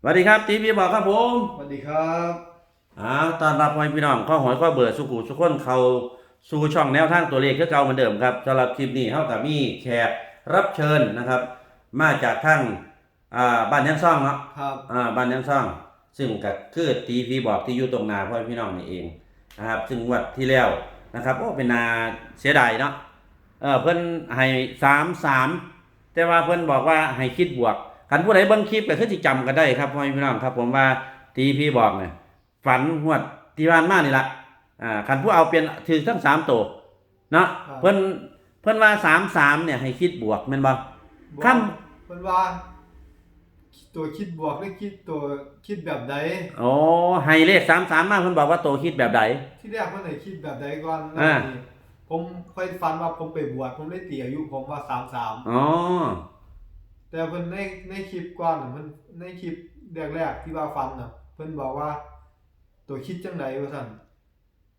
สวัสดีครับทีพีบอกครับผมสวัสดีครับอ้าวตอนรับพ่อพี่น้องข้อหอยข้อเบื่อสุขุสุขคนเขาสู่ช่องแนวทางตัวเลขคือเก่าเหมือนเดิมครับสำหรับคลิปนี้เท่ากับมีแขกรับเชิญนะครับ มาจากทางอ่าบ้านยังซ่องเนาะครับอ่าบ้านยังซ่อง ซึ่งก็คือทีพีบอกที่อยู่ตรงหนาพ่อพี่น้องนี่เองนะครับซึ่งงวัดที่แล้วนะครับโอ้เป็นนาเสียดายเนาะเออเพิ่นให้สามสามแต่ว่าเพิ่นบอกว่าให้คิดบวก คันผู้ใดเบิ่งคลิปก็คือสิจำกันได้ครับพ่อพี่น้องครับ ผมว่าทีพีบอกเนี่ยฝันงวดที่ผ่านมานี่ละอ่าคันผู้เอาเป็นถือทั้งสามตัวเนาะเพิ่นเพิ่นว่าสามสามเนี่ยให้คิดบวกแม่นบ่คำเพิ่นว่าตัวคิดบวกหรือคิดตัวคิดแบบใดโอ้ให้เลขสามสามมาเพิ่นบอกว่าตัวคิดแบบใดที่แรกเพิ่นให้คิดแบบใดก่อนอ่าแล้วนี่ผมเคยฝันว่าผมไปบวชผมได้ตีอายุผมว่า33อ๋อ แต่เพิ่นในในคลิปก่อนน่ะเพิ่นในคลิปแรกๆที่ว่าฟันน่ะ เพิ่นบอกว่าตัวคิดจังไดว่าซั่น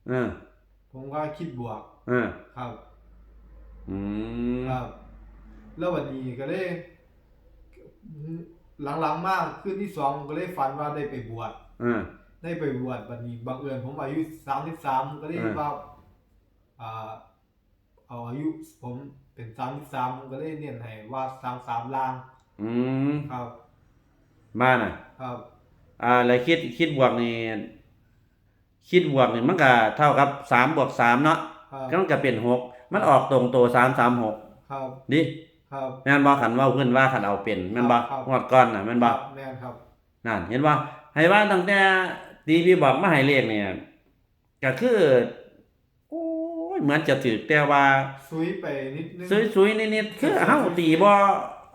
เออผมว่าคิดบวก เออครับ อืมครับ แล้ววันนี้ก็เลยหลังๆมากขึ้นที่สองก็เลยฝันว่าได้ไปบวชเออ ได้ไปบวชวันนี้บังเอิญผมอายุสามสิบสามก็ได้อืมว่าอ่าเอาอายุผม เป็นสามสิบสามก็ได้เนียนให้ว่าสามสามลางอืมครับ มาน่ะ ครับ อ่า แล้วคิดคิดบวกนี่คิดบวกนี่มันก็เท่ากับสามบวกสามเนาะครับก็มันก็เป็นหกมันออกตรงตัวสามสามหกครับดิครับ แม่นบ่ขันเว่าเพิ่นว่าขันเอาเป็นแม่นบ่ครับ งวดก่อนน่ะแม่นบ่แม่นครับ นั่น เห็นว่าให้ว่าตั้งแต่ตีพี่บอกมาให้เลขเนี่ยก็คือโอ้ย เหมือนจะถือแต่ว่าซุยไปนิดนึงสวยๆนิดๆคือเฮาตีบ่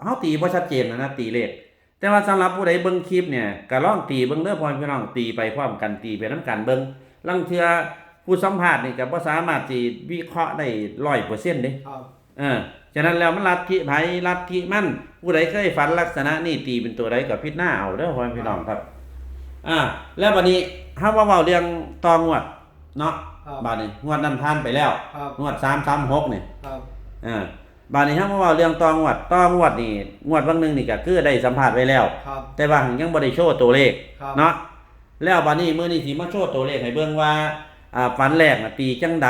เฮาตีบ่ชัดเจนนะนะตีเลขแต่ว่าสำหรับผู้ใดเบิ่งคลิปเนี่ยก็ลองตีเบิ่งเด้อพ่อพี่น้องตีไปพร้อมกันตีไปนํกันเบิ่งลางเทื่อผู้สัมภาษณ์นี่ก็บ่สามารถสิวิเคราะห์ได้100%เด้ครับเออฉะนั้นแล้วมันลัทธิไผลัทธิมันผู้ใดเคยฝันลักษณะนี้ตีเป็นตัวใดก็พิจารณาเอาเด้อพ่อแม่พี่น้องครับ อ่า แล้วบัดนี้เฮาว่าเว้าเรื่องตองวดเนาะ ครับบัดนี้งวดนั้นผ่านไปแล้ว ครับงวด336นี่ครับอ่าบัดนี้เฮามาเว้าเรื่องตองวดตองวดนี่งวดบางหนึงนี่ก็คือได้สัมภาษณ์ไว้แล้ว ครับแต่ว่ายังบ่ได้โชว์ตัวเลขครับเนาะแล้วบัดนี้มื้อนี้สิมาโชว์ตัวเลขให้เบิ่งว่าอ่าฝันแรกน่ะตีจังใด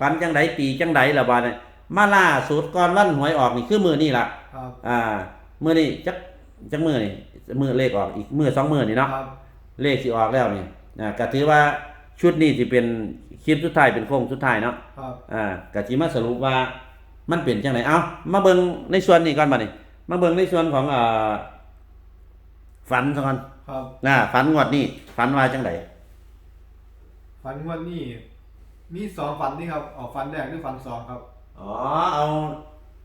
ฝันจังใดตีจังใดล่ะบัดนี้มาล่าสุดก่อนวันหวยออกนี่คือมื้อนี้ล่ะ ครับอ่ามื้อนี้จักจักมื้อนี่มื้อเลขออกอีกมื้อสองมื้อนี่เนาะ ครับเลขสิออกแล้วนี่อ่าก็ถือว่าชุดนี้สิเป็น คลิปสุดท้ายเป็นโค้งสุดท้ายเนาะครับอ่าก็สิมาสรุปว่ามันเป็นจังไดเอ้ามาเบิ่งในส่วนนี้ก่อนบัดนี้ มาเบิ่งในส่วนของอ่าฝันซะก่อนครับน่าฝันงวดนี้ฝันว่าจังไดฝันงวันนี้มีสองฝันนี่ครับออกฝันแรกหรือฝันสองครับอ๋อเอา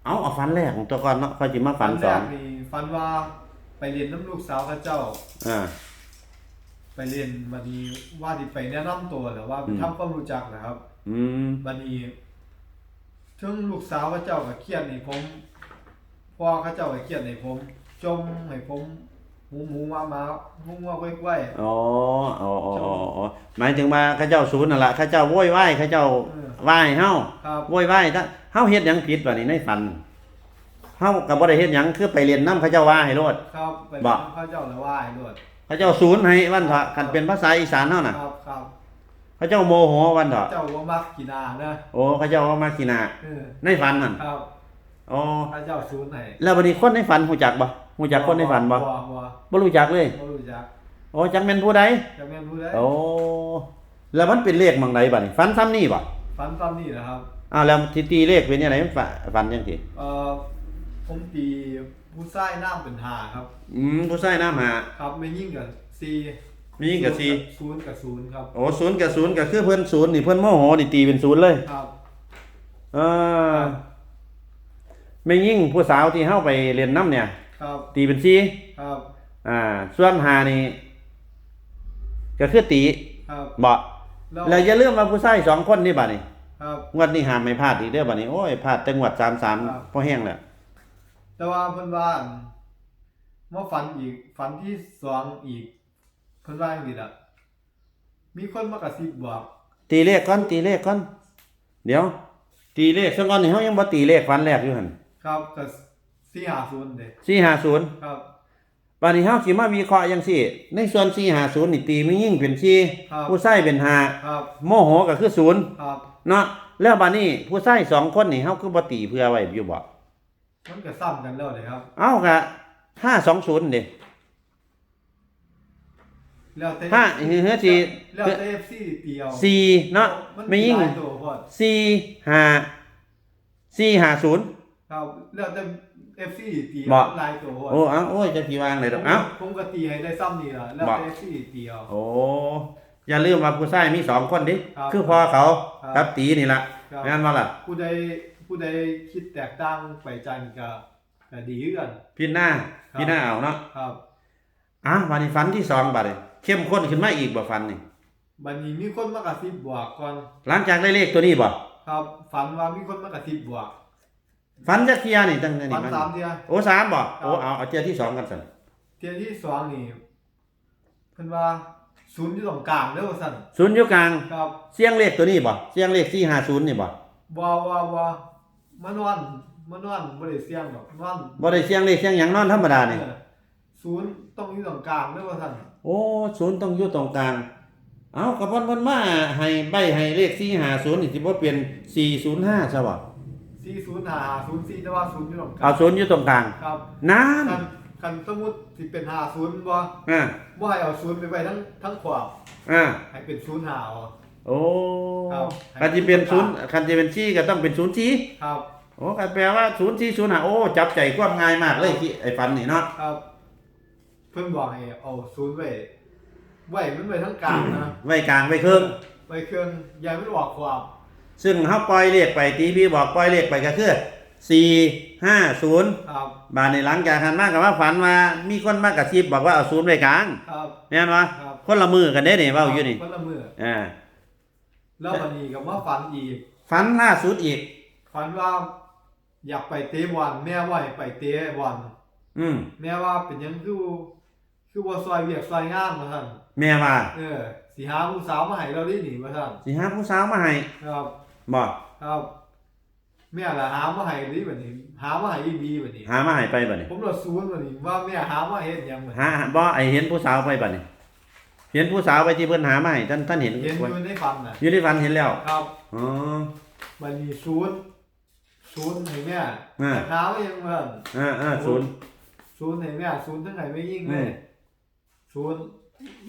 เอาเอาฝันแรกของตัวก่อนเนาะค่อยสิมาฝันสแรองกนี่ฝันว่าไปเรียนน้ำลูกสาวพระเจ้าอ่าไป เรียนบัดนี้ว่าที่ไปแนะนำตัวหรือว่าไปอืมทำความรู้จักนะครับ อืมบัดนี้ถึงลูกสาวพระเจ้าก็เครียดให้ผมพ่อพระเจ้าก็เครียดให้ผม จมให้ผมหมูหมูมามาหูงัวไว้ไว้อ๋ออ๋ออ๋ออ๋ออ๋อหมายถึงว่าเขาเจ้าศูนย์นั่นล่ะเขาเจ้าโวยวายเขาเจ้าเออไหว้เฮาครับโวยวายถ้าเฮาเฮ็ดหยังผิดบัดนี้ในฝันเฮาก็บ่ได้เฮ็ดหยังคือไปเรียนนํเขาเจ้าว่าให้โลดครับไปบ่พระเจ้าแล้วไหว้ด้ วยเขาเจ้าศูนย์ให้วันเถาะคันเป็นภาษาอีสานเฮาน่ะ ครับครับเขาเจ้าโมโหวันเถาะเจ้าว่ามักกีฬานะโอ้เขาเจ้าว่ามาขี้หน้าเออในฝันนั่นครับอ๋อพระเจ้าศูนย์ให้แล้วบัดนี้คนในฝันฮู้จักบ่ฮู้จักคนในฝันบ่บ่บ่บ่รู้จักเลยบ่รู้จักโอ้จักแม่นผู้ใดจะแม่นรู้ได้โอ้แล้วมันเป็นเลขหม่องใดบัดนี้ฝันซ้ำนี่บ่ฝันตอนนี้นะครับอ้าวแล้วที่ตีเลขเป็นยังไงมันฝันฝันจังซี่เอ่อผมตี ผู้ชายน้ำเป็นหาครับ อืมผู้ชายน้ำหาครับไม่ยิ่งกับซีมียิ่งกับสี่ศูนย์กับศูนย์ครับโอ้ศูนย์กับศูนย์ก็คือเพิ่นศูนย์นี่เพิ่นโมโหนี่ตีเป็นศูนย์เลยครับเออไม่ยิ่งผู้สาวที่เฮาไปเรียนน้ำเนี่ย ครับ ตีเป็นสี่ครับ อ่า ส่วนหานี่ก็คือตีครับบ่แล้วแล้วอย่าลืมว่าผู้ชายสองคนนี่บัดนี้ครับงวดนี้ห้ามไม่พลาดอีกเด้อบัดนี้โอ้ยพลาดแต่งวด33พอแห้งแล้ว แต่ว่าเพิ่นว่ามาฝันอีกฝันที่สองอีกเพิ่นว่าอย่างนี้ล่ะมีคนมากระซิบบอกตีเลขก่อนตีเลขก่อนเดี๋ยว ตีเลขซะก่อนนี่เฮายังบ่ตีเลขฟันแรกอยู่หั่นครับกับสี่หาศูนย์เด้450 ครับ บาดนี้เฮาสิมาวิเคราะห์จังซี่ ในส่วน 450 นี่ตีมียิ่งเป็น4ครับผู้ชายเป็นห้าครับโมโหก็คือศูนย์ครับเนาะแล้วบัดนี้ผู้ชายสองคนนี่เฮาคือบ่ตีเพื่อไว้อยู่บ่ มันก็ซ้ำกันแล้วเลยครับ เอ้าก็520เด้แล้วแต่ห้าเฮือสิแล้วแต่ FC เตียวสี่เนาะมันไม่ยิ่งหลายตัวพอดสี่ห้าสี่ห้าศูนย์ครับแล้วแต่ FC เตียวบ่มันหลายตัวพอดโอ้เอ้าโอ้ยจะสิวางเลยดอกเอ้าผมก็ตีให้ได้ซ้ำนี่ล่ะแล้วบ่แต่ FC เตียว โอ้อย่าลืมว่าผู้ชายมีสองคนดิ ครับคือพอเขาครับ กับตีนี่ล่ะครับแม่นบ่ล่ะผู้ใด ผู้ใดคิดแตกต่างไปจันก็ก็ดีคือกัน พี่หน้าครับ พี่หน้าเอาเนาะครับอะวันนี้ฝันที่สองบัดนี้เข้มข้นขึ้นมาอีกบ่ฝันนี่บัดนี้มีคนมากระซิบบวกก่อนหลังจากได้เลขตัวนี้บ่ครับฝันว่ามีคนมากระซิบบวกฝันจักเที่ยนี่ตั้งแต่ฝันี่นมันสามเทียโอ้สามบ่ครับโอ้เอาเอาเที่ยที่สองกันสั่นเทียที่สองนี่เพิ่นว่าศูนย์อยู่ตรงกลางเด้อว่าซั่นศูนย์อยู่กลางครับเสียงเลขตัวนี้บ่เสียงเลข450นี่บ่ว่าว่าว่า มันนอนมันนอนบ่ได้เสียงดอกนอนบ่ได้เสียงเลขเสียงหยังนอนธรรมดานี่ เออศูนย์ต้องอยู่ตรงกลางเด้อว่าซั่นโอ้ศูนย์ต้องอยู่ตรงกลาง เอากับเพิ่นเพิ่นมาให้ใบให้เลข450นี่สิบ่เปลี่ยน405ซะบ่405004แต่ว่าศูนย์อยู่ตรงกลาเอางศูนย์อยู่ตรงกลางครับนานคันคันสมมุติสิเป็น50บ่อ่าบ่ให้เอาศูนย์ไปไว้ทั้งทั้งขวบอ่าให้เป็นศูนย์หาเอา โอ้ครับคันจะเป็นศูนย์คันจะเป็นชี้ก็ต้องเป็นศูนย์ชี้ครับ โอ้ก็แปลว่าศูนย์ชี้ศูนย์หาโอ้ จับใจความง่ายมากเลยที่ไอ้ฟันนี่เนาะ ครับ เพิ่นบอกให้เอาศูนย์ไว้ไว้มันไว้ทั้งกลางนะไว้กลางไว้ครึ่งไว้เครื่องยายมันออกขวบซึ่งเฮาปล่อยเลขไปตีพี่บอกปล่อยเลขไปก็คือ450ครับ บาดนี้หลังจากหันมาก็ว่าฝันว่ามีคนมากระซิบบอกว่าเอาศูนย์ไว้กลางครับ แม่นบ่ครับคนละมือกันเด้นี่เว้าอยู่นี่คนละมืออ่า แล้ววันนี้ก็มาฝันอีกฝันล่าสุดอีก ฝันว่าอยากไปเตะบอลแม่ว่าให้ไปเตะบอลอืมแม่ว่าเป็นหยังคือคือว่าซอยเวียกซอยงานว่าซั่นแม่ว่าเออสิหาผู้สาวมาให้เราได้หนีว่าซั่นสิหาผู้สาวมาให้ครับบ่ครับ แม่ละหามาให้ดีบัดนี้ หามาให้อีบีบัดนี้หามาให้ไปบัดนี้ผมละศูนย์บัดนี้ว่าแม่หามาเฮ็ดหยังบัดนี้หาบ่ไอเห็นผู้สาวไปบัดนี้ เห็นผู้สาวไปที่เพิ่นหามาให้ท่านท่านเห็นเห็นอยู่ในฝันน่ะอยู่ในฝันเห็นแล้วครับอ๋อมันมีศูนย์ศูนย์ให้แม่อ่าแต่เท้ายังเหมือนอ่าอ่าศูนย์ศูนย์ให้แม่ศูนย์ทั้งไหนไม่ยิ่งเลอืยมศูนย์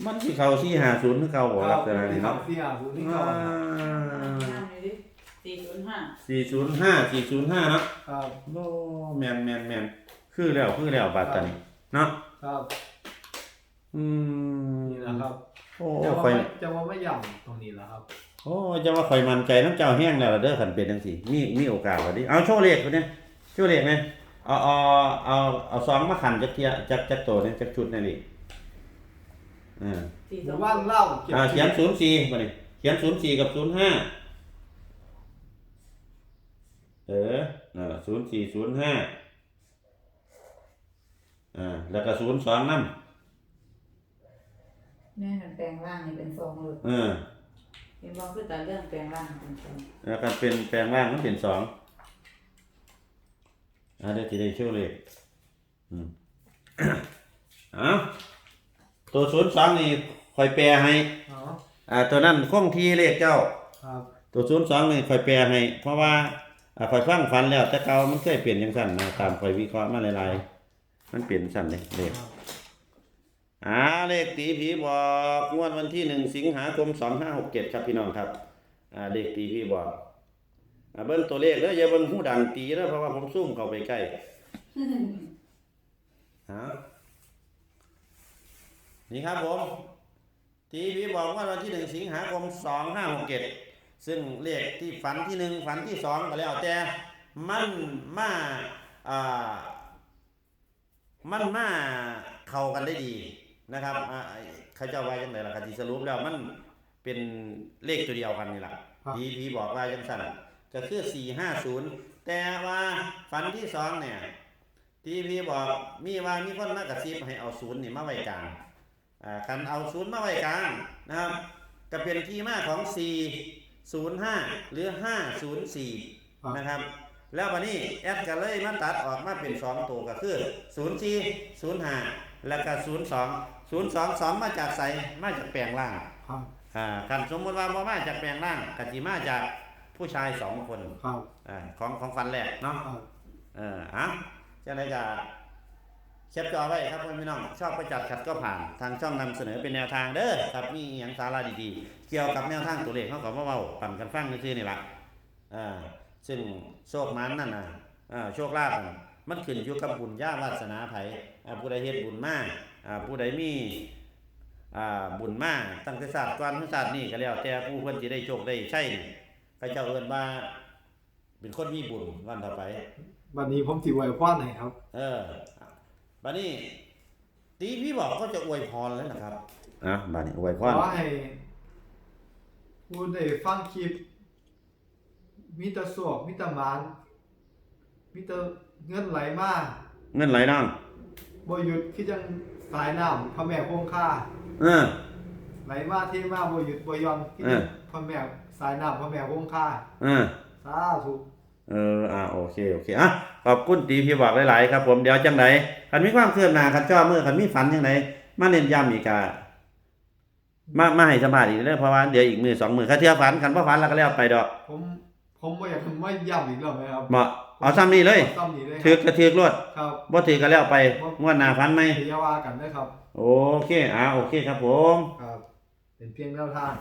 มันสิเข้าสี่หาศูนย์คือเก่าบ่ลักษณะนี้เนาะที่หาศูนย์ที่อ่าเก่าสี่ศูนย์ห้าสี่ศูนย์ห้าสี่ศูนย์ห้าเนาะครับโอ้แม่นแม่นแม่นคือแล้วคือแล้วบาดตอนนี้เนาะครับ อืมนี่นะครับโอ้จะว่าข่อย ไม่จะว่าไม่ย่ำตรงนี้แหละครับ โอ้จะว่าข่อยมั่นใจน้ำเจ้าแห้งแล้วล่ะเด้อคันเป็นจังซี่มีมีโอกาสว่าดิเอาโชว์เลขคนนี้โชว์เลขไหมเอาเอาเอาเอาซองมาขันจักเทียจักจักโตเนี่ยจักชุดนี่นี่อ่าสี่หสอมู่งบ้านเล่าเก็บอ่าเขียนศูนย์สี่มาดิเขียนศูนย์สี่กับศูนย์ห้าเออนั่นล่ะศูนย์สี่ศูนย์ห้าอ่าแล้วก็ศูนย์สองนั่น แม่หันแปลงร่างนี่เป็นสองเลยเออเห็นบอกคือแต่เรื่องแปลงร่างเป็นสองแล้วก็เป็นแปลงร่างมันเป็นสองอ่าเดี๋ยวทีได้ช่วยเลยอืมเอาตัวศูนย์สองนี่คอยแปลให้อ๋ออ่าตัวนั้นคงที่เลขเจ้า ครับ ตัวศูนย์สองนี่คอยแปลให้ เพราะว่าอ่าคอยฟังฝันแล้ว แต่เก่ามันเคยเปลี่ยนยังสั่นนะตามคอยวิเคราะห์มาหลายๆมันเปลี่ยนสั่นเลยเลขครับ อ่าเลขตีผีบอกงวดวันที่หนึ่งสิงหาคมสองห้าหกเจ็ดครับพี่น้องครับอ่าเลขตีผีบอกอ่าเบิ้งตัวเลขแล้วอย่าเบิ้งหูดังตีนะเพราะว่าผมซุ่มเข้าไปใกล้ฮะนี่ครับผมตีผีบอกว่าวันที่หนึ่งสิงหาคมสองห้าหกเจ็ดซึ่งเลขที่ฝันที่หนึ่งฝันที่สองก็แล้วแต่มันมาอ่ามันมาเข้ากันได้ดี นะครับอ่าเขาเจ้าว่าจังไดล่ะครับที่สรุปแล้วมันเป็นเลขตัวเดียวกันนี่ล่ะครับพีพีบอกว่าจังซั่นก็คือ450แต่ว่าฝันที่สองเนี่ยที่พีบอกมีว่ามีคนมากระซิบให้เอาศูนย์นี่มาไว้กลางอ่าคันเอาศูนย์มาไว้กลางนะครับก็เป็นที่มาของ 405 หรือ 504 นะครับ แล้ววันนี้แอดก็เลยมาตัดออกมาเป็นสองตัวก็คือ 0 4 0 5 แล้วก็ศูนย์สองศูนย์สองสองมาจากใสมาจากแปลงร่างครับ อ่าคันสมมติว่าบ่มาจากแปลงร่างกติมาจากผู้ชายสองคนครับ อ่าของของฟันแรกเนาะครับ เอออะจะได้จะแคปจอไว้ครับเพื่อนพี่น้องชอบประจัดขัดก็ผ่านทางช่องนำเสนอเป็นแนวทางเด้อครับมีอหย่างสาระดีๆ เกี่ยวกับแนวทางตัวเลขเขาก็มาเว้าปั่นกันฟังซื่อๆนี่ล่ะ อ่าซึ่งโชคมันนั่นน่ะอ่าโชคลาภนั่น มันขึ้นอยู่กับบุญญาวาสนาไผอ่าผู้ใดเฮ็ดบุญมาอ่าผู้ใดมีอ่าบุญมาตั้งแต่ศาสตร์ก่อนถึงศาสตร์นี้ก็แล้ว แต่ผู้เพิ่นสิได้โชคได้ใช่นี่เขาเจ้าเอิ้นว่าเป็นคนมีบุญวันต่อไปวันนี้ผมสิไว้พรให้ครับ เออบัดนี้ตีพี่บอกก็จะอวยพรแล้วนะครับอะบัดนี้อวยพขรอให้ผู้ได้ฟังคลิปมีแต่สวกมีแต่หมานมีแต่ เงินไหลมาเงินไหลน้องบ่หยุดคือจังสายน้ำพระแม่คงคาเออ ไหลมาเทมาบ่หยุดบ่หย่อนคือเออ พระแม่สายน้ำพระแม่คงคาเออ สาธุเออ อ่า โอเค โอเค อะ ขอบคุณตีพี่บอกหลาย ๆ ครับ ผม เดี๋ยวจังไดคันมีความเคลื่อนหน้าคันจ้อมือคันมีฝันจังไดมาเน้นย้ำอีกอะมา มาให้สัมภาษณ์อีกเด้อเพราะว่าเดี๋ยวอีกมือสองมือคันเทื่อฝันคันบ่ฝันแล้วก็แล้วไปดอก ผม ผมบ่อยากมาย้ำอีกแล้วไหมครับเหมาะเอาซ้ำนี้เลยซ้ำนี้เลยถือกระถือกรวดครับบ่ถือก็แล้วไปงวดหน้าฝันไหมเดี๋ยวว่ากันได้ครับ โอเคอ่าโอเคครับผมครับเป็นเพียงแนวทาง